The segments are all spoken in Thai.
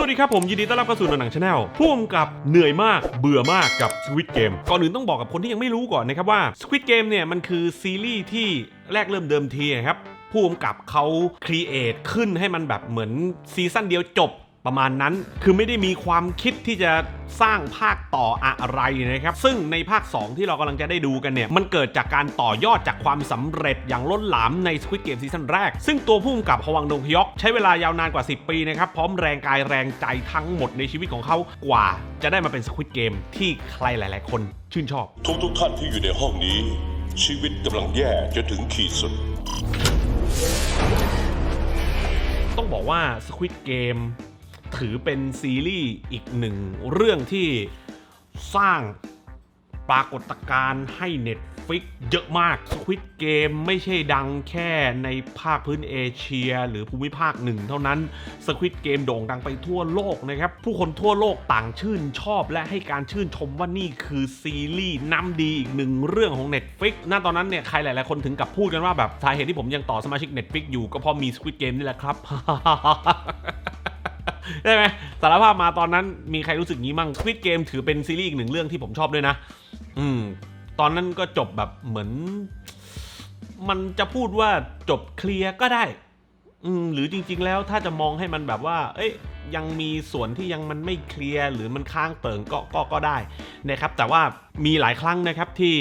สวัสดีครับผมยินดีต้อนรับเข้าสู่หนังชาแนลพ่วงกับเหนื่อยมากเบื่อมากกับ Squid Game ก่อนอื่นต้องบอกกับคนที่ยังไม่รู้ก่อนนะครับว่า Squid Game เนี่ยมันคือซีรีส์ที่แรกเริ่มเดิมทีครับผู้กำกับเขาครีเอทขึ้นให้มันแบบเหมือนซีซั่นเดียวจบ ประมาณนั้นคือไม่ได้มีความคิดที่จะสร้างภาคต่ออะไรนะครับ ซึ่งในภาค 2 ที่เรากำลังจะได้ดูกันเนี่ย มันเกิดจากการต่อยอดจากความสำเร็จอย่างล้นหลามใน Squid Game ซีซั่นแรก ซึ่งตัวผู้กำกับฮวังดงฮยอกใช้เวลายาวนานกว่า 10 ปีนะครับ พร้อมแรงกายแรงใจทั้งหมดในชีวิตของเขากว่า จะได้มาเป็น Squid Game ที่ใครหลาย ๆ คนชื่นชอบ ทุกทุกๆท่านที่อยู่ในห้องนี้ ชีวิตกำลังแย่จนถึงขีดสุด ต้องบอกว่า Squid Game ถือเป็นซีรีส์อีกหนึ่งเรื่องที่สร้างปรากฏการณ์ให้ Netflix เยอะมาก Squid Game ไม่ใช่ดังแค่ในภาคพื้นเอเชีย หรือภูมิภาคหนึ่งเท่านั้น Squid Game โด่งดังไปทั่วโลกนะครับ ผู้คนทั่วโลกต่างชื่นชอบและให้การชื่นชมว่านี่คือซีรีส์น้ำดีอีกหนึ่งเรื่องของ Netflix ณตอนนั้นเนี่ยใครหลายๆคนถึงกับพูดกันว่าแบบสาเหตุที่ผมยังต่อสมาชิก Netflix อยู่ก็เพราะมี Squid Game นี่แหละครับ ใช่ไหมสารภาพมาตอนนั้นมีใครรู้สึกงี้มั่งควิดเกมถือเป็นซีรีส์อีกหนึ่งเรื่องที่ผมชอบด้วยนะ อืม ตอนนั้นก็จบแบบเหมือน มันจะพูดว่าจบเคลียร์ก็ได้ อืมหรือจริง ๆ แล้วถ้าจะมองให้มันแบบว่า เอ้ยยังมีส่วนที่ยังมันไม่เคลียร์หรือมันค้างเติ่งก็ก็ก็ได้นะครับ แต่ว่ามีหลายครั้งนะครับที่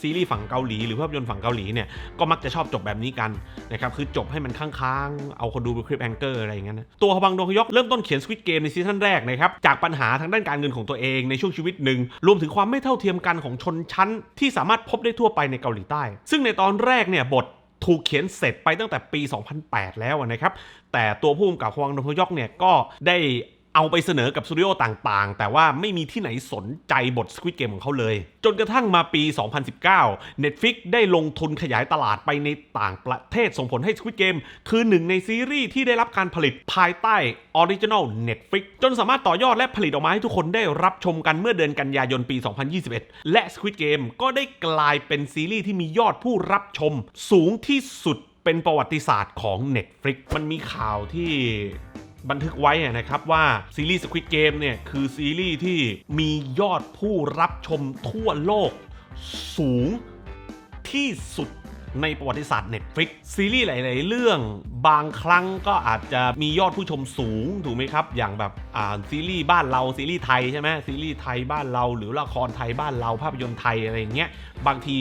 ซีรีส์ฝั่งเกาหลีหรือภาพยนตร์ฝั่งเกาหลีเนี่ยก็มักจะชอบจบแบบนี้กันนะครับคือจบให้มันค้างๆ เอาคนดูเป็นคลิปแองเกอร์อะไรอย่างเงี้ยนะตัวฮบังดงยอกเริ่มต้นเขียนสวิตเกมในซีซั่นแรกนะครับจากปัญหาทางด้านการเงินของตัวเองในช่วงชีวิตหนึ่งรวมถึงความไม่เท่าเทียมกันของชนชั้น ที่สามารถพบได้ทั่วไปในเกาหลีใต้ ซึ่งในตอนแรกเนี่ยบท ถูกเขียนเสร็จไปตั้งแต่ปี 2008 แล้วนะครับ แต่ตัวผู้กำกับฮวงดงฮยอกเนี่ยก็ได้ เอาไปเสนอกับสตูดิโอต่างๆ แต่ว่าไม่มีที่ไหนสนใจบท Squid Game ของเขาเลย จนกระทั่งมาปี 2019 Netflix ได้ลงทุนขยายตลาดไปในต่างประเทศส่งผลให้ Squid Game คือหนึ่งในซีรีส์ที่ได้รับการผลิตภายใต้ Original Netflix จนสามารถต่อยอดและผลิตออกมาให้ทุกคนได้รับชมกันเมื่อเดือนกันยายนปี 2021 และ Squid Game ก็ได้กลายเป็นซีรีส์ที่มียอดผู้รับชม สูงที่สุดเป็นประวัติศาสตร์ของ Netflix มันมีข่าวที่ บันทึกไว้นะครับว่าซีรีส์ Squid Game เนี่ยคือซีรีส์ที่มียอดผู้รับชมทั่วโลกสูงที่สุดในประวัติศาสตร์ Netflix ซีรีส์หลาย ๆ เรื่องบางครั้งก็อาจจะมียอดผู้ชมสูงถูกไหมครับ อย่างแบบอ่าซีรีส์บ้านเราซีรีส์ไทยใช่ไหมซีรีส์ไทยบ้านเราหรือละครไทยบ้านเราภาพยนตร์ไทยอะไรอย่างเงี้ยบางที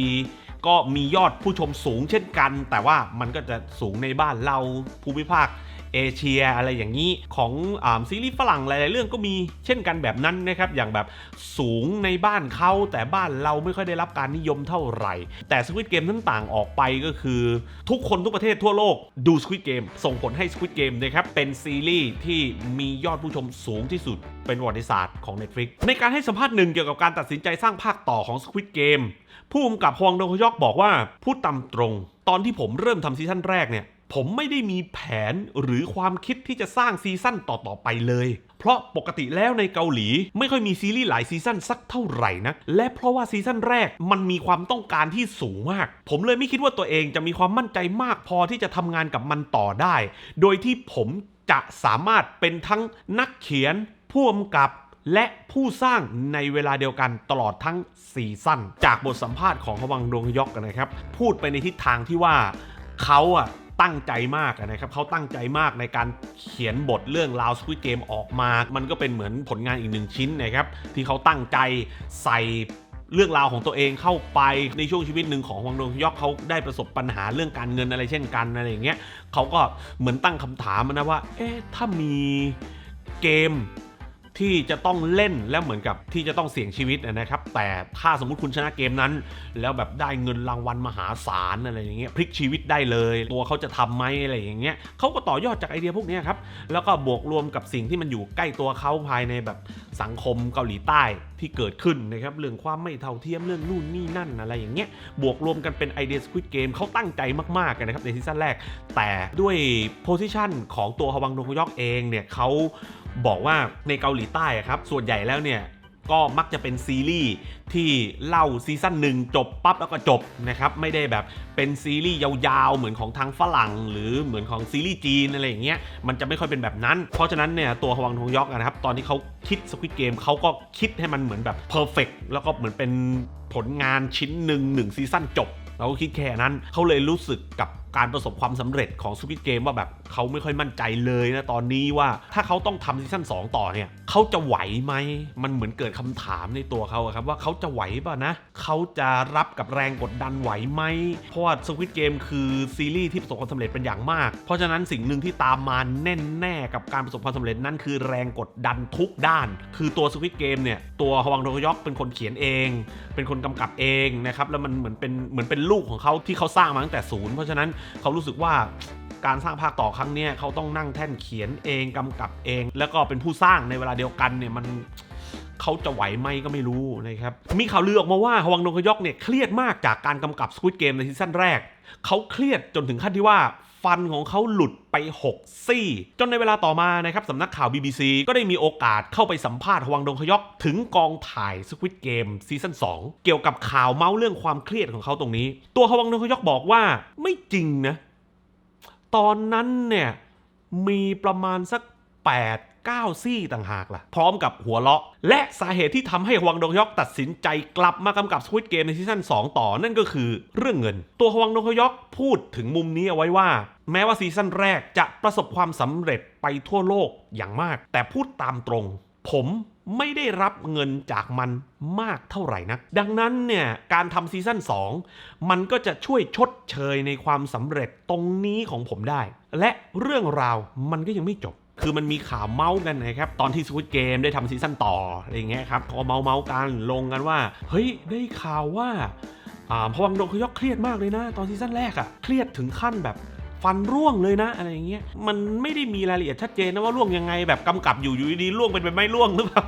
ก็มียอดผู้ชมสูงเช่นกัน แต่ว่ามันก็จะสูงในบ้านเราภูมิภาค เอเชียอะไรอย่างนี้ของอซีรีส์ฝรั่งหลาย ๆ เรื่องก็มีเช่นกันแบบนั้นนะครับอย่างแบบสูงในบ้านเขาแต่บ้านเราไม่ค่อยได้รับการนิยมเท่าไหร่ แต่ Squid Game นั้นต่างออกไปก็คือ ทุกคนทุกประเทศทั่วโลกดู Squid Game ส่งผลให้ Squid Game นะครับเป็นซีรีส์ที่มียอดผู้ชมสูงที่สุดเป็นประวัติศาสตร์ของ Netflix ในการให้สัมภาษณ์หนึ่งเกี่ยวกับการตัดสินใจสร้างภาคต่อของ Squid Game ผู้กำกับฮวงโดฮยอกบอกว่าพูดตามตรง ตอนที่ผมเริ่มทำซีซั่นแรกเนี่ย ผมไม่ได้มีแผนหรือความคิดที่จะสร้างซีซั่นต่อๆไปเลย เพราะปกติแล้วในเกาหลี ไม่ค่อยมีซีรีส์หลายซีซั่นสักเท่าไหร่นะ และเพราะว่าซีซั่นแรกมันมีความต้องการที่สูงมาก ผมเลยไม่คิดว่าตัวเองจะมีความมั่นใจมากพอที่จะทำงานกับมันต่อได้ โดยที่ผมจะสามารถเป็นทั้งนักเขียนผู้กำกับและผู้สร้างในเวลาเดียวกันตลอดทั้งซีซั่นจากบทสัมภาษณ์ของฮวังดงยอกกันนะครับ พูดไปในทิศทางที่ว่าเขาอะ ตั้งใจมากนะครับเขาตั้งใจมากในการเขียนบทเรื่องราว Squid Game ออกมา มันก็เป็นเหมือนผลงานอีกหนึ่งชิ้นนะครับที่เขาตั้งใจใส่เรื่องราวของตัวเองเข้าไปในช่วงชีวิตหนึ่งของฮวังดงยอกเขาได้ประสบปัญหาเรื่องการเงินอะไรเช่นกันอะไรอย่างเงี้ยเขาก็เหมือนตั้งคำถามนะว่า เอ๊ะถ้ามีเกม ที่จะต้องเล่นแล้วเหมือนกับที่จะต้องเสี่ยงชีวิตนะครับ แต่ถ้าสมมุติคุณชนะเกมนั้น แล้วแบบได้เงินรางวัลมหาศาลอะไรอย่างเงี้ยพลิกชีวิตได้เลย ตัวเขาจะทำไหมอะไรอย่างเงี้ยเขาก็ต่อยอดจากไอเดียพวกนี้ครับแล้วก็บวกรวมกับสิ่งที่มันอยู่ใกล้ตัวเขาภายในแบบสังคมเกาหลีใต้ที่เกิดขึ้นนะครับเรื่องความไม่เท่าเทียมเรื่องนู่นนี่นั่นอะไรอย่างเงี้ยบวกรวมกันเป็นไอเดีย Squid Game เขาตั้งใจมากๆกันนะครับในซีซั่นแรก แต่ด้วยโพสิชันของตัวฮวังดงฮยอกเองเนี่ยเขา บอกว่าในเกาหลีใต้ครับส่วนใหญ่แล้วเนี่ยก็มักจะเป็นซีรีส์ที่เล่าซีซั่นหนึ่งจบปั๊บแล้วก็จบนะครับไม่ได้แบบเป็นซีรีส์ยาวๆ เหมือนของทางฝรั่ง หรือเหมือนของซีรีส์จีนอะไรอย่างเงี้ยมันจะไม่ค่อยเป็นแบบนั้น เพราะฉะนั้นเนี่ยตัวฮวังทงยอกนะครับตอนที่เขาคิดสควิตเกมเขาก็คิดให้มันเหมือนแบบเพอร์เฟกแล้วก็เหมือนเป็นผลงานชิ้นหนึ่งหนึ่งซีซั่นจบเราก็คิดแค่นั้นเขาเลยรู้สึกกับ การประสบความสำเร็จของ Squid Game ว่าแบบเขาไม่ค่อยมั่นใจเลยนะตอนนี้ว่าถ้าเขาต้องทำซีซั่น2 ต่อเนี่ยเขาจะไหวไหมมันเหมือนเกิดคำถามในตัวเขาครับว่าเขาจะไหวป่ะนะเขาจะรับกับแรงกดดันไหวไหมเพราะว่า Squid Game คือซีรีส์ที่ประสบความสำเร็จเป็นอย่างมาก เพราะฉะนั้นสิ่งหนึ่งที่ตามมาแน่แน่กับการประสบความสำเร็จนั่นคือแรงกดดันทุกด้าน คือตัว Squid Game เนี่ยตัวฮวังโดยอกเป็นคนเขียนเอง เป็นคนกำกับเองนะครับแล้วมันเหมือนเป็นเหมือนเป็นลูกของเขาที่เขาสร้างมาตั้งแต่ศูนย์เพราะฉะนั้นเขารู้สึกว่าการสร้างภาคต่อครั้งนี้เขาต้องนั่งแท่นเขียนเองกำกับเอง แล้วก็เป็นผู้สร้างในเวลาเดียวกันเนี่ยมันเขาจะไหวไหมก็ไม่รู้นะครับ มีข่าวลือออกมาว่าฮวังดงคยอกเนี่ยเครียดมากจากการกำกับสควิตเกมในซีซั่นแรก เขาเครียดจนถึงขั้นที่ว่า ฟันของเขาหลุดไป 6 ซี่ จนในเวลาต่อมานะครับสำนักข่าว BBC ก็ได้มีโอกาสเข้าไปสัมภาษณ์ฮวังดงคยอก ถึงกองถ่าย Squid Game ซีซั่น2 เกี่ยวกับข่าวเมาส์เรื่องความเครียดของเขาตรงนี้ ตัวฮวังดงคยอกบอกว่าไม่จริงนะ ตอนนั้นเนี่ยมีประมาณสัก 8 9 ซี่ต่างหากล่ะ พร้อมกับหัวเราะ และสาเหตุที่ทำให้ฮวังดงคยอกตัดสินใจกลับมากำกับ Squid Game ในซีซั่น2 ต่อนั่นก็คือเรื่องเงิน ตัวฮวังดงคยอกพูดถึงมุมนี้เอาไว้ว่า แม้ว่าซีซั่นแรกจะประสบความสำเร็จไปทั่วโลกอย่างมาก แต่พูดตามตรง ผมไม่ได้รับเงินจากมันมากเท่าไหร่นักดังนั้นเนี่ยการทำซีซั่น2 มันก็จะช่วยชดเชยในความสำเร็จตรงนี้ของผมได้ และเรื่องราวมันก็ยังไม่จบ คือมันมีข่าวเมาส์กันนะครับ ตอนที่สวิตเกมได้ทำซีซั่นต่ออะไรเงี้ยครับพอเมาส์เมาส์กันลงกันว่า เฮ้ยได้ข่าวว่าอ่าพวังดงคยอกเครียดมากเลยนะ ตอนซีซั่นแรกอะเครียดถึงขั้นแบบ ฟันร่วงเลยนะอะไรอย่างเงี้ยมันไม่ได้มีรายละเอียดชัดเจนนะว่าร่วงยังไงแบบกำกับอยู่อยู่ดีร่วงเป็นไปไม่ร่วงหรือเปล่า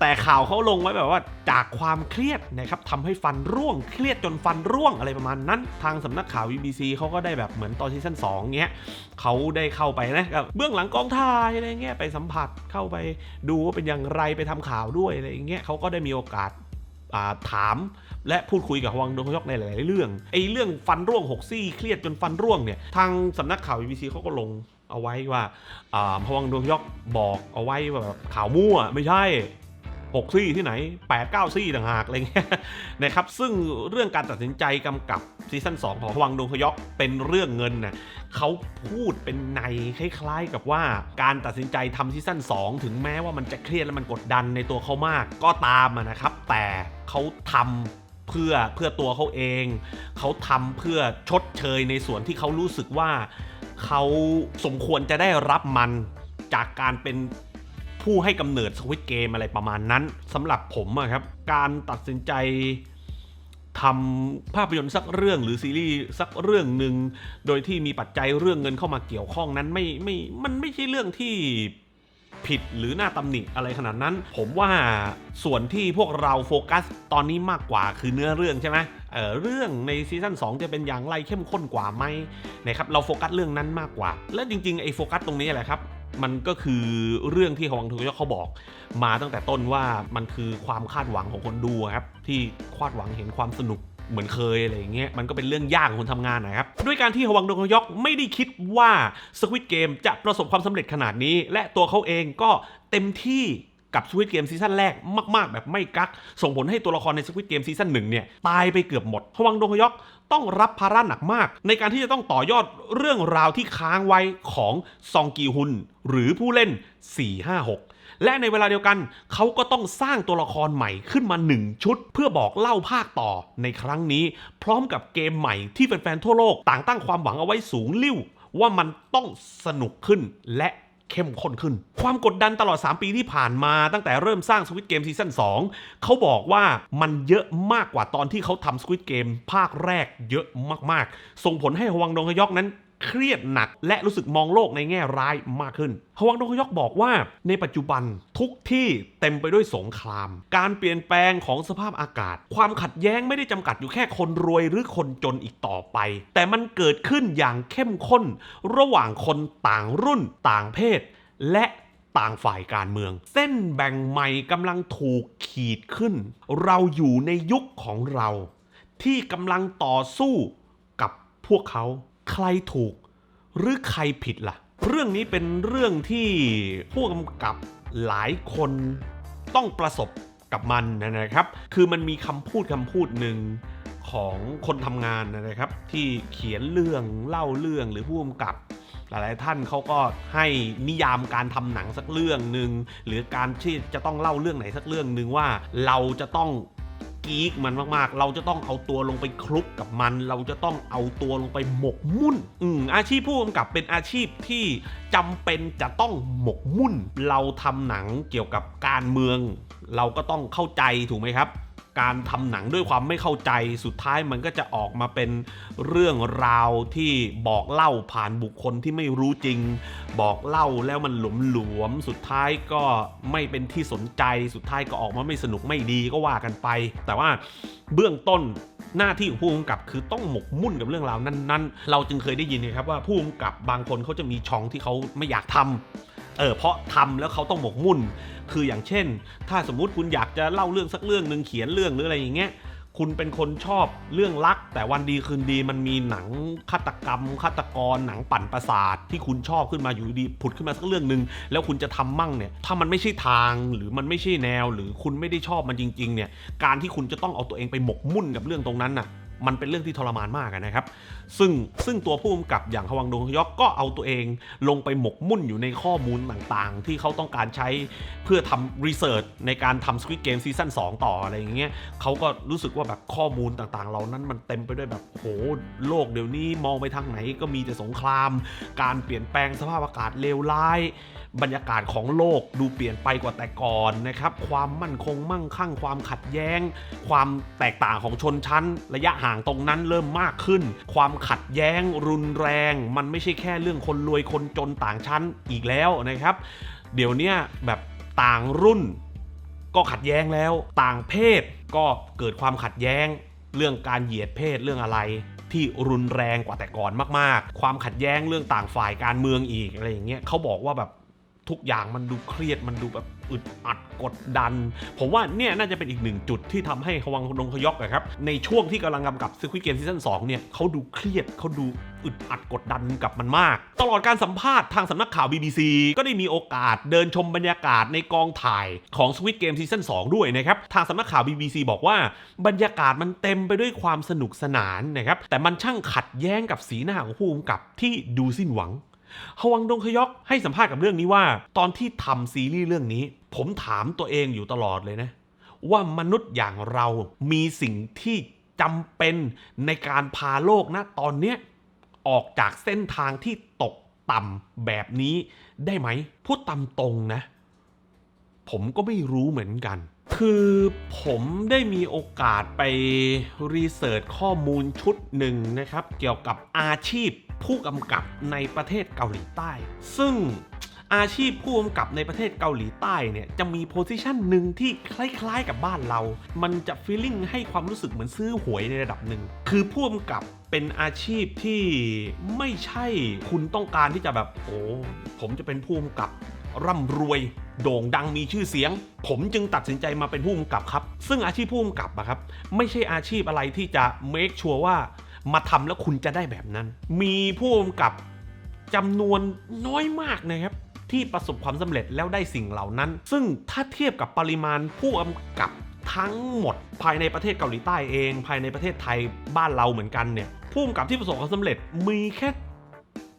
แต่ข่าวเขาลงไว้แบบว่าจากความเครียดนะครับทำให้ฟันร่วงเครียดจนฟันร่วงอะไรประมาณนั้น ทางสำนักข่าว BBC เขาก็ได้แบบเหมือนตอนซีซั่น2เงี้ยเขาได้เข้าไปนะกับเบื้องหลังกองถ่ายอะไรเงี้ยไปสัมผัสเข้าไปดูว่าเป็นอย่างไรไปทำข่าวด้วยอะไรอย่างเงี้ยเขาก็ได้มีโอกาสถาม และพูดคุยกับฮวังโดงยอกในหลาย ๆ เรื่องไอ้เรื่องฟันร่วงหกซี่เครียดจนฟันร่วงเนี่ยทางสำนักข่าว BBC เขาก็ลงเอาไว้ว่าฮวังโดงยอกบอกเอาไว้ว่าแบบข่าวมั่วไม่ใช่หกซี่ที่ไหน8ปดเก้าซี่ต่างหากอะไรเงี้ยนะครับ ซึ่งเรื่องการตัดสินใจกำกับซีซั่น2 ของฮวังดงคยอกเป็นเรื่องเงินน่ะเขาพูดเป็นในคล้ายๆกับว่าการตัดสินใจทำซีซั่น2 ถึงแม้ว่ามันจะเครียดและมันกดดันในตัวเขามากก็ตามนะครับ แต่เขาทำ เพื่อเพื่อตัวเขาเอง เขาทำเพื่อชดเชยในส่วนที่เขารู้สึกว่าเขาสมควรจะได้รับมันจากการเป็นผู้ให้กำเนิดสวิตเกมอะไรประมาณนั้นสำหรับผมอะครับ การตัดสินใจทำภาพยนตร์สักเรื่องหรือซีรีส์สักเรื่องหนึ่งโดยที่มีปัจจัยเรื่องเงินเข้ามาเกี่ยวข้องนั้นไม่ไม่มันไม่ใช่เรื่องที่ ผิดหรือหน้าตำหนิอะไรขนาดนั้น ผมว่าส่วนที่พวกเราโฟกัสตอนนี้มากกว่าคือเนื้อเรื่องใช่ไหมเเรื่องในซีซั่น2 จะเป็นอย่างไรเข้มข้นกว่าไหมนะครับเราโฟกัสเรื่องนั้นมากกว่า และจริงๆไอ้โฟกัสตรงนี้แหละครับมันก็คือเรื่องที่ฮวังทุกยกเขาบอก มาตั้งแต่ต้นว่ามันคือความคาดหวังของคนดูครับที่คาดหวังเห็นความสนุก เหมือนเคยอะไรอย่างเงี้ยมันก็เป็นเรื่องยากของคนทำงานนะครับด้วยการที่ฮวังดงยอกไม่ได้คิดว่า Squid Game จะประสบความสำเร็จขนาดนี้ และตัวเขาเองก็เต็มที่กับ Squid Game ซีซั่นแรกมากๆ แบบไม่กัก ส่งผลให้ตัวละครใน Squid Game ซีซั่นหนึ่งเนี่ย ตายไปเกือบหมดฮวังดงฮยอกต้องรับภาระหนักมาก ในการที่จะต้องต่อยอดเรื่องราวที่ค้างไว้ของซองกีฮุน หรือผู้เล่น 456 และในเวลาเดียวกันเขาก็ต้องสร้างตัวละครใหม่ขึ้นมา 1 ชุด เพื่อบอกเล่าภาคต่อในครั้งนี้ พร้อมกับเกมใหม่ที่แฟนๆทั่วโลกต่างตั้งความหวังเอาไว้สูงลิ่วว่ามันต้องสนุกขึ้นและเข้มข้นขึ้น ความกดดันตลอด 3 ปีที่ผ่านมาตั้งแต่เริ่มสร้าง Squid Game ซีซั่น2เขาบอกว่ามันเยอะมากกว่าตอนที่เขาทำ Squid Game ภาคแรกเยอะมากๆ ส่งผลให้ฮวังดงฮยอกนั้น เครียดหนัก และรู้สึกมองโลกในแง่ร้ายมากขึ้นฮวังดงฮยอกบอกว่า ในปัจจุบันทุกที่เต็มไปด้วยสงคราม การเปลี่ยนแปลงของสภาพอากาศ ความขัดแย้งไม่ได้จำกัดอยู่แค่คนรวยหรือคนจนอีกต่อไป แต่มันเกิดขึ้นอย่างเข้มข้น ระหว่างคนต่างรุ่นต่างเพศ และต่างฝ่ายการเมือง เส้นแบ่งใหม่กำลังถูกขีดขึ้น เราอยู่ในยุคของเรา ที่กำลังต่อสู้กับพวกเขา ใครถูกหรือใครผิดล่ะ เรื่องนี้เป็นเรื่องที่ผู้กำกับหลายคนต้องประสบกับมันนะครับ คือมันมีคำพูดคำพูดหนึ่งของคนทำงานนะครับ ที่เขียนเรื่องเล่าเรื่องหรือผู้กำกับ หลายๆท่านเขาก็ให้นิยามการทำหนังสักเรื่องหนึ่งหรือการที่จะต้องเล่าเรื่องไหนสักเรื่องหนึ่งว่าเราจะต้อง กีกมันมากๆ เราจะต้องเอาตัวลงไปคลุกกับมัน เราจะต้องเอาตัวลงไปหมกมุ่น อืมอาชีพผู้กำกับเป็นอาชีพที่จำเป็นจะต้องหมกมุ่น เราทำหนังเกี่ยวกับการเมือง เราก็ต้องเข้าใจถูกไหมครับ การทำหนังด้วยความไม่เข้าใจสุดท้ายมันก็จะออกมาเป็นเรื่องราวที่บอกเล่าผ่านบุคคลที่ไม่รู้จริง บอกเล่าแล้วมันหลวมหลวมๆสุดท้ายก็ไม่เป็นที่สนใจสุดท้ายก็ออกมาไม่สนุกไม่ดีก็ว่ากันไป แต่ว่าเบื้องต้นหน้าที่ของผู้กำกับคือต้องหมกมุ่นกับเรื่องราวนั้น ๆ เราจึงเคยได้ยินนะครับว่าผู้กำกับบางคนเขาจะมีช่องที่เขาไม่อยากทำ เออเพราะทำแล้วเขาต้องหมกมุ่น คืออย่างเช่น ถ้าสมมุติคุณอยากจะเล่าเรื่องสักเรื่องหนึ่งเขียนเรื่องหรืออะไรอย่างเงี้ยคุณเป็นคนชอบเรื่องรัก แต่วันดีคืนดีมันมีหนังฆาตกรรมฆาตกรหนังปั่นประสาทที่คุณชอบขึ้นมาอยู่ดีผุดขึ้นมาสักเรื่องหนึ่งแล้วคุณจะทำมั่งเนี่ยถ้ามันไม่ใช่ทางหรือมันไม่ใช่แนว หรือคุณไม่ได้ชอบมันจริง ๆ เนี่ยการที่คุณจะต้องเอาตัวเองไปหมกมุ่นกับเรื่องตรงนั้นน่ะ มันเป็นเรื่องที่ทรมานมากนะครับ ซึ่งซึ่งตัวผู้กำกับอย่างฮวังดงยอกก็เอาตัวเองลงไปหมกมุ่นอยู่ในข้อมูลต่างๆ ที่เขาต้องการใช้เพื่อทำรีเสิร์ชในการทำ Squid Game ซีซั่น2ต่ออะไรอย่างเงี้ยเขาก็รู้สึกว่าแบบข้อมูลต่างๆ เหล่านั้นมันเต็มไปด้วยแบบโหโลกเดี๋ยวนี้มองไปทางไหนก็มีแต่สงคราม การเปลี่ยนแปลงสภาพอากาศเลวร้าย บรรยากาศของโลกดูเปลี่ยนไปกว่าแต่ก่อนนะครับ ความมั่นคงมั่งคั่ง ความขัดแย้ง ความแตกต่างของชนชั้น ระยะห่างตรงนั้นเริ่มมากขึ้น ความขัดแย้งรุนแรง มันไม่ใช่แค่เรื่องคนรวยคนจนต่างชั้นอีกแล้วนะครับ เดี๋ยวนี้แบบต่างรุ่นก็ขัดแย้งแล้ว ต่างเพศก็เกิดความขัดแย้ง เรื่องการเหยียดเพศเรื่องอะไรที่รุนแรงกว่าแต่ก่อนมาก ๆ ความขัดแย้งเรื่องต่างฝ่ายการเมืองอีกอะไรอย่างเงี้ยเขาบอกว่าแบบ ทุกอย่างมันดูเครียดมันดูแบบอึดอัดกดดัน ผมว่าเนี่ยน่าจะเป็นอีกหนึ่งจุดที่ทำให้ฮวังดงขยอกอะครับ ในช่วงที่กำลังกำกับซิควิเกมซีซั่น2เนี่ยเขาดูเครียดเขาดูอึดอัดกดดันกับมันมาก ตลอดการสัมภาษณ์ทางสำนักข่าว BBC ก็ได้มีโอกาสเดินชมบรรยากาศในกองถ่ายของ Squid Game ซีซั่น2ด้วยนะครับ ทางสำนักข่าว BBC บอกว่าบรรยากาศมันเต็มไปด้วยความสนุกสนานนะครับ แต่มันช่างขัดแย้งกับสีหน้าของผู้กำกับที่ดูสิ้นหวัง ฮวังดงคยอกให้สัมภาษณ์กับเรื่องนี้ว่า ตอนที่ทำซีรีส์เรื่องนี้ ผมถามตัวเองอยู่ตลอดเลยนะ ว่ามนุษย์อย่างเรามีสิ่งที่จำเป็นในการพาโลกนะตอนเนี้ยออกจากเส้นทางที่ตกต่ำแบบนี้ได้ไหมพูดตามตรงนะ ผมก็ไม่รู้เหมือนกัน คือผมได้มีโอกาสไปรีเสิร์ชข้อมูลชุดหนึ่งนะครับ เกี่ยวกับอาชีพ ผู้กำกับในประเทศเกาหลีใต้ ซึ่งอาชีพผู้กำกับในประเทศเกาหลีใต้เนี่ยจะมีโพสิชันหนึ่งที่คล้ายๆกับบ้านเรา มันจะฟีลลิ่งให้ความรู้สึกเหมือนซื้อหวยในระดับหนึ่ง คือผู้กำกับเป็นอาชีพที่ไม่ใช่คุณต้องการที่จะแบบโอ้ผมจะเป็นผู้กำกับร่ำรวยโด่งดังมีชื่อเสียง ผมจึงตัดสินใจมาเป็นผู้กำกับครับ ซึ่งอาชีพผู้กำกับอะครับ ไม่ใช่อาชีพอะไรที่จะ make sure ว่า มาทำแล้วคุณจะได้แบบนั้น มีผู้กำกับจำนวนน้อยมากนะครับ ที่ประสบความสำเร็จแล้วได้สิ่งเหล่านั้น ซึ่งถ้าเทียบกับปริมาณผู้กำกับทั้งหมดภายในประเทศเกาหลีใต้เอง ภายในประเทศไทยบ้านเราเหมือนกันเนี่ยผู้กำกับที่ประสบความสำเร็จมีแค่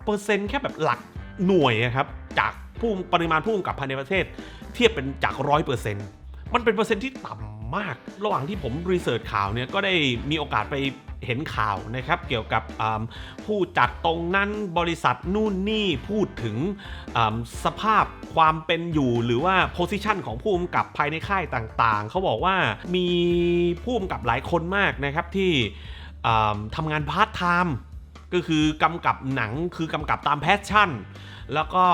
เปอร์เซ็นต์แค่แบบหลักหน่วยอะครับจากผู้ปริมาณผู้กำกับภายในประเทศ เทียบเป็นจากร้อยเปอร์เซ็นต์มันเป็นเปอร์เซ็นต์ที่ต่ำมาก ระหว่างที่ผมรีเสิร์ชข่าวเนี่ยก็ได้มีโอกาสไป เห็นข่าวนะครับเกี่ยวกับผู้จัดตรงนั้นบริษัทนู่นนี่พูดถึงสภาพความเป็นอยู่หรือว่าโพสิชันของผู้กำกับภายในค่ายต่างๆ เขาบอกว่ามีผู้กำกับหลายคนมากนะครับที่ทำงานพาร์ทไทม์ก็คือกำกับหนังคือกำกับตามแพชชั่น แล้วก็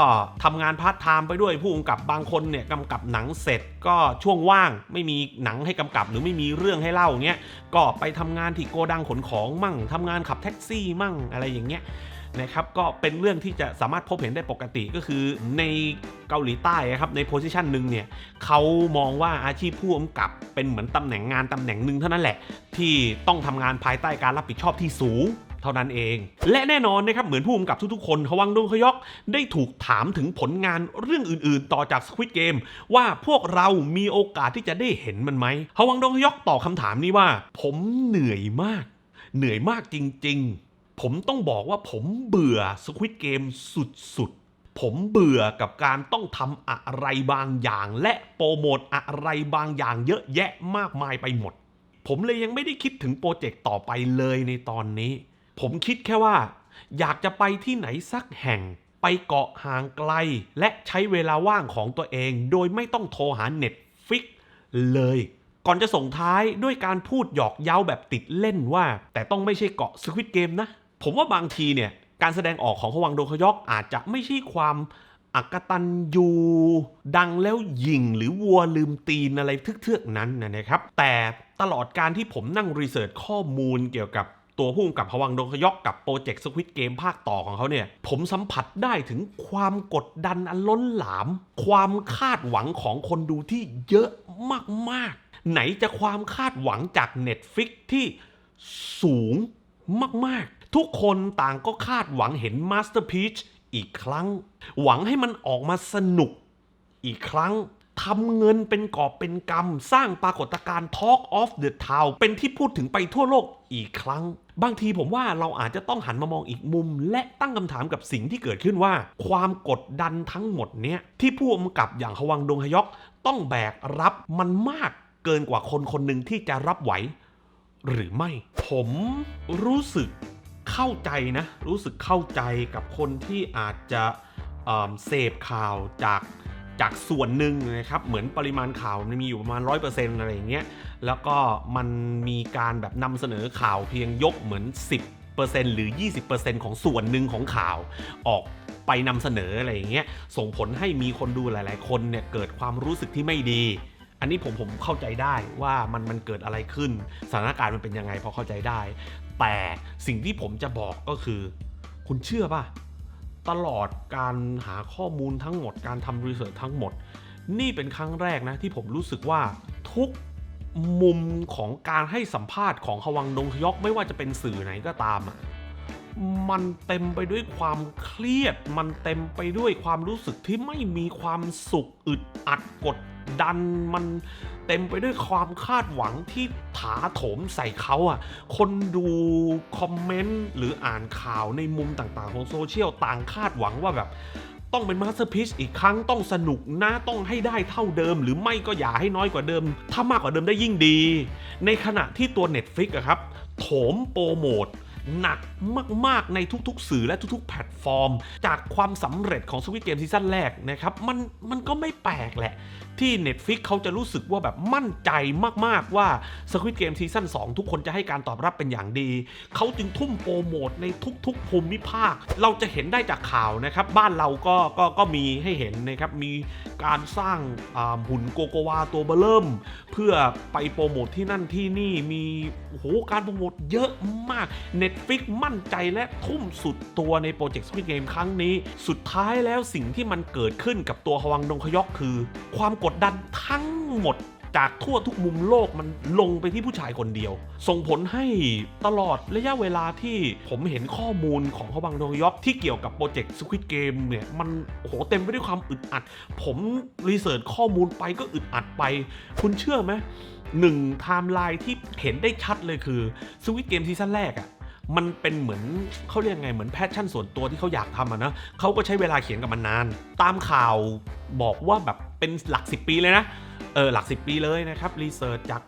ทำงานพาร์ทไทม์ไปด้วยผู้กำกับบางคนเนี่ยกำกับหนังเสร็จก็ช่วงว่างไม่มีหนังให้กำกับ หรือไม่มีเรื่องให้เล่าเงี้ยก็ไปทำงานที่โกดังขนของมั่งทำงานขับแท็กซี่มั่งอะไรอย่างเงี้ยนะครับก็เป็นเรื่องที่จะสามารถพบเห็นได้ปกติก็คือในเกาหลีใต้ครับในโพสิชันหนึ่งเนี่ยเขามองว่าอาชีพผู้กำกับเป็นเหมือนตำแหน่งงานตำแหน่งหนึ่งเท่านั้นแหละ ที่ต้องทำงานภายใต้การรับผิดชอบที่สูง เท่านั้นเอง และแน่นอนนะครับเหมือนผู้กำกับทุกๆคนฮวังดงขยอกได้ถูกถามถึงผลงานเรื่องอื่นๆ ต่อจาก Squid Game ว่าพวกเรามีโอกาสที่จะได้เห็นมันไหมฮวังดงขยอกตอบคำถามนี้ว่า ผมเหนื่อยมาก เหนื่อยมากจริงๆ ผมต้องบอกว่าผมเบื่อ Squid Game สุดๆผมเบื่อกับการต้องทำอะไรบางอย่าง และโปรโมทอะไรบางอย่างเยอะแยะมากมายไปหมด ผมเลยยังไม่ได้คิดถึงโปรเจกต์ต่อไปเลยในตอนนี้ ผมคิดแค่ว่า อยากจะไปที่ไหนสักแห่ง ไปเกาะห่างไกล และใช้เวลาว่างของตัวเอง โดยไม่ต้องโทรหาเน็ตฟิกเลย ก่อนจะส่งท้ายด้วยการพูดหยอกเย้าแบบติดเล่นว่า แต่ต้องไม่ใช่เกาะสควิตเกมนะ ผมว่าบางทีเนี่ย การแสดงออกของฮวังโดคยอกอาจจะไม่ใช่ความอักตันยูดังแล้วยิงหรือวัวลืมตีนอะไรเทือกๆนั้นนะครับ แต่ตลอดการที่ผมนั่งรีเสิร์ชข้อมูลเกี่ยวกับ ตัวผู้กำกับฮวังโดคยอกกับโปรเจกต์สควิตเกมภาคต่อของเขาเนี่ย ผมสัมผัสได้ถึงความกดดันอันล้นหลาม ความคาดหวังของคนดูที่เยอะมากๆ ไหนจะความคาดหวังจาก Netflix ที่สูงมากๆ ทุกคนต่างก็คาดหวังเห็น Masterpiece อีกครั้ง หวังให้มันออกมาสนุกอีกครั้งทำเงินเป็นกอบเป็นกำสร้างปรากฏการณ์ Talk of the Town เป็นที่พูดถึงไปทั่วโลกอีกครั้ง บางทีผมว่าเราอาจจะต้องหันมามองอีกมุม และตั้งคำถามกับสิ่งที่เกิดขึ้นว่า ความกดดันทั้งหมดเนี้ยที่ผู้กำกับอย่างฮวังดงฮยอกต้องแบกรับมันมากเกินกว่าคนคนหนึ่งที่จะรับไหว หรือไม่ ผมรู้สึกเข้าใจนะ รู้สึกเข้าใจกับคนที่อาจจะเเสพข่าวจาก จากส่วนหนึ่งนะครับเหมือนปริมาณข่าวมันมีอยู่ประมาณ 100%อะไรอย่างเงี้ยแล้วก็มันมีการแบบนำเสนอข่าวเพียงยกเหมือน 10%หรือ 20%ของส่วนหนึ่งของข่าวออกไปนำเสนออะไรอย่างเงี้ยส่งผลให้มีคนดูหลาย ๆ คนเนี่ยเกิดความรู้สึกที่ไม่ดี อันนี้ผมผมเข้าใจได้ว่ามันมันเกิดอะไรขึ้น สถานการณ์มันเป็นยังไงพอเข้าใจได้ แต่สิ่งที่ผมจะบอกก็คือ คุณเชื่อป่ะ ตลอดการหาข้อมูลทั้งหมด การทำรีเสิร์ชทั้งหมด นี่เป็นครั้งแรกนะที่ผมรู้สึกว่าทุกมุมของการให้สัมภาษณ์ของฮวังดงทยอกไม่ว่าจะเป็นสื่อไหนก็ตามอะมันเต็มไปด้วยความเครียด มันเต็มไปด้วยความรู้สึกที่ไม่มีความสุขอึดอัดกด ดันมันเต็มไปด้วยความคาดหวังที่ถาโถมใส่เขาอะ คนดูคอมเมนต์หรืออ่านข่าวในมุมต่างๆ ของโซเชียลต่างคาดหวังว่าแบบต้องเป็นมาสเตอร์พิชอีกครั้งต้องสนุกนะต้องให้ได้เท่าเดิม หรือไม่ก็อย่าให้น้อยกว่าเดิม ถ้ามากกว่าเดิมได้ยิ่งดี ในขณะที่ตัว Netflix อะครับ โถมโปรโมทหนักมากๆในทุกๆ สื่อและทุกๆ แพลตฟอร์ม จากความสำเร็จของ Squid Game ซีซั่นแรกนะครับ มันมันก็ไม่แปลกแหละ ที่ Netflix เขาจะรู้สึกว่าแบบมั่นใจมากๆว่า Squid Game ซีซั่น2ทุกคนจะให้การตอบรับเป็นอย่างดี เขาจึงทุ่มโปรโมทในทุกๆภูมิภาค เราจะเห็นได้จากข่าวนะครับ บ้านเราก็ก็ก็มีให้เห็นนะครับ มีการสร้างหุ่นโกโกวาตัวเบอร์เริ่ม เพื่อไปโปรโมทที่นั่นที่นี่มีโอ้โหการโปรโมทเยอะมาก Netflix มั่นใจและทุ่มสุดตัวในโปรเจกต์ Squid Game ครั้งนี้ สุดท้ายแล้วสิ่งที่มันเกิดขึ้นกับตัวฮวังดงคยอกคือ ความกดดันทั้งหมดจากทั่วทุกมุมโลกมันลงไปที่ผู้ชายคนเดียว ส่งผลให้ตลอดระยะเวลาที่ผมเห็นข้อมูลของเขาบังโดยอกที่เกี่ยวกับโปรเจกต์ Squid Game เนี่ย มันโหเต็มไปด้วยความอึดอัด ผมรีเสิร์ชข้อมูลไปก็อึดอัดไป คุณเชื่อไหมหนึ่งไทม์ไลน์ที่เห็นได้ชัดเลยคือ Squid Game ซีซั่นแรกอะมันเป็นเหมือนเขาเรียกไงเหมือนแพชชั่นส่วนตัวที่เขาอยากทำอะนะเขาก็ใช้เวลาเขียนกับมันนาน ตามข่าวบอกว่าแบบ เป็นหลัก 10 ปีเลยนะ เออหลัก 10 ปีเลยนะครับรีเสิร์ชจาก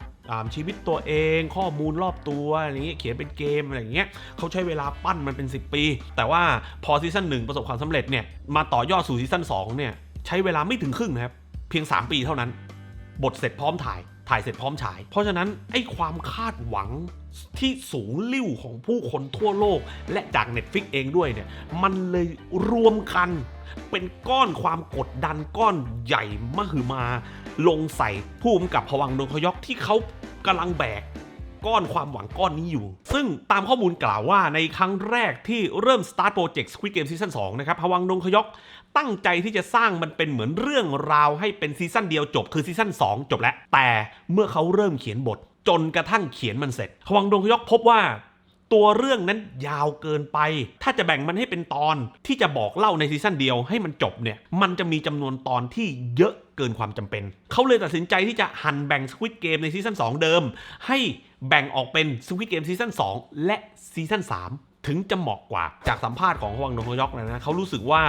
ชีวิตตัวเองข้อมูลรอบตัวอะไรอย่างเงี้ยเขียนเป็นเกมอะไรอย่างเงี้ยเขาใช้เวลาปั้นมันเป็น 10 ปี แต่ว่าพอซีซั่นหนึ่งประสบความสำเร็จเนี่ยมาต่อยอดสู่ซีซั่น2เนี่ยใช้เวลาไม่ถึงครึ่งนะครับเพียง 3 ปีเท่านั้น บทเสร็จพร้อมถ่าย ถ่ายเสร็จพร้อมฉาย เพราะฉะนั้นไอ้ความคาดหวังที่สูงลิ่วของผู้คนทั่วโลก และจาก Netflix เองด้วยเนี่ย มันเลยรวมกัน เป็นก้อนความกดดันก้อนใหญ่มหึมา ลงใส่ผู้กำกับพวังค์ดงคยอกที่เขากำลังแบก ก้อนความหวังก้อนนี้อยู่ ซึ่งตามข้อมูลกล่าวว่าในครั้งแรกที่เริ่ม Start Project Squid Game Season 2 นะครับพวังดงขยกตั้งใจที่จะสร้างมันเป็นเหมือนเรื่องราวให้เป็นซีซั่นเดียวจบคือซีซั่น2 จบแล้ว แต่เมื่อเขาเริ่มเขียนบทจนกระทั่งเขียนมันเสร็จพวังดงขยกพบว่า ตัวเรื่องนั้นยาวเกินไป ถ้าจะแบ่งมันให้เป็นตอนที่จะบอกเล่าในซีซั่นเดียวให้มันจบเนี่ย มันจะมีจำนวนตอนที่เยอะเกินความจำเป็น เขาเลยตัดสินใจที่จะหั่นแบ่ง Squid Game ในซีซั่น2เดิม ให้แบ่งออกเป็น Squid Game ซีซั่น2และซีซั่น3ถึงจะเหมาะกว่า จากสัมภาษณ์ของฮวังโดฮยอกนะนะเขารู้สึกว่า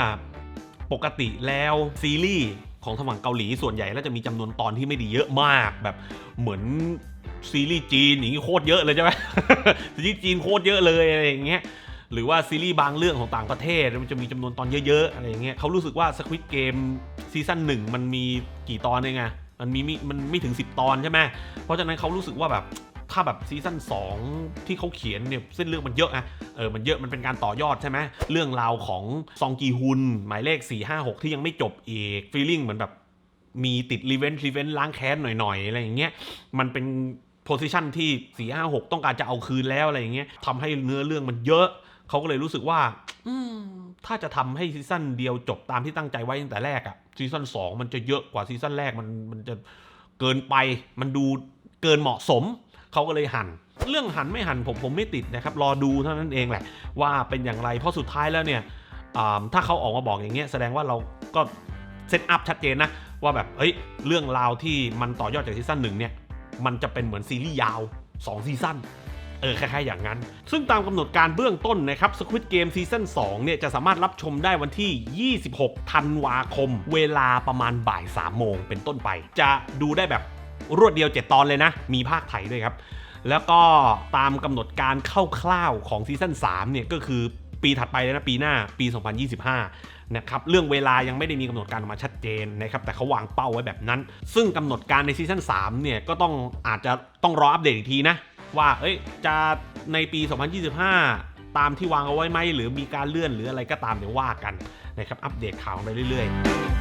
ปกติแล้วซีรีส์ของทางฝั่งเกาหลีส่วนใหญ่แล้วจะมีจำนวนตอนที่ไม่ดีเยอะมากแบบเหมือน ซีรีส์จีนอย่างนี้โคตรเยอะเลยใช่ไหมซีรีส์จีนโคตรเยอะเลยอะไรอย่างเงี้ยหรือว่าซีรีส์บางเรื่องของต่างประเทศมันจะมีจำนวนตอนเยอะๆอะไรอย่างเงี้ยเขารู้สึกว่า Squid Game ซีซั่นหนึ่งมันมีกี่ตอนเองไงมันมีมิมันไม่ถึง 10 ตอนใช่ไหมเพราะฉะนั้นเขารู้สึกว่าแบบถ้าแบบซีซั่น2 ที่เขาเขียนเนี่ยเส้นเรื่องมันเยอะอะเออมันเยอะมันเป็นการต่อยอดใช่ไหมเรื่องราวของซองกีฮุนหมายเลข 456 ที่ยังไม่จบอีกฟีลลิ่งเหมือนแบบมีติดรีเวนต์รีเวนต์ล้างแค้นหน่อยๆ อะไรอย่างเงี้ยมันเป็น โพสิชันที่ 4 5 6 ต้องการจะเอาคืนแล้วอะไรอย่างเงี้ยทำให้เนื้อเรื่องมันเยอะ เขาก็เลยรู้สึกว่า อืมถ้าจะทำให้ซีซั่นเดียวจบตามที่ตั้งใจไว้ตั้งแต่แรกอะซีซั่น2 มันจะเยอะกว่าซีซั่นแรกมันมันจะเกินไป มันดูเกินเหมาะสม เขาก็เลยหันเรื่องหันไม่หันผมผมไม่ติดนะครับ รอดูเท่านั้นเองแหละ ว่าเป็นอย่างไรเพราะสุดท้ายแล้วเนี่ยอ่าถ้าเขาออกมาบอกอย่างเงี้ยแสดงว่าเราก็เซตอัพชัดเจนนะ ว่าแบบเฮ้ยเรื่องราวที่มันต่อยอดจากซีซั่นหนึ่งเนี่ย มันจะเป็นเหมือนซีรีส์ยาว 2 ซีซั่นเออคล้ายๆอย่างนั้น ซึ่งตามกำหนดการเบื้องต้นนะครับ Squid Game ซีซั่น2เนี่ยจะสามารถรับชมได้วันที่ 26 ธันวาคม เวลาประมาณบ่าย 3 โมงเป็นต้นไป จะดูได้แบบรวดเดียว 7 ตอนเลยนะ มีภาคไทยด้วยครับ แล้วก็ตามกำหนดการคร่าวๆของซีซั่น3เนี่ยก็คือ ปีถัดไปเลยนะปีหน้าปี 2025 นะครับ เรื่องเวลายังไม่ได้มีกำหนดการออกมาชัดเจนนะครับ แต่เขาวางเป้าไว้แบบนั้น ซึ่งกำหนดการในซีซั่น3เนี่ย ก็ต้องอาจจะต้องรออัปเดตอีกทีนะ ว่าเอ้ยจะในปี 2025 ตามที่วางเอาไว้ไหมหรือมีการเลื่อนหรืออะไรก็ตามเดี๋ยวว่ากันนะครับอัปเดตข่าวไปเรื่อย ๆ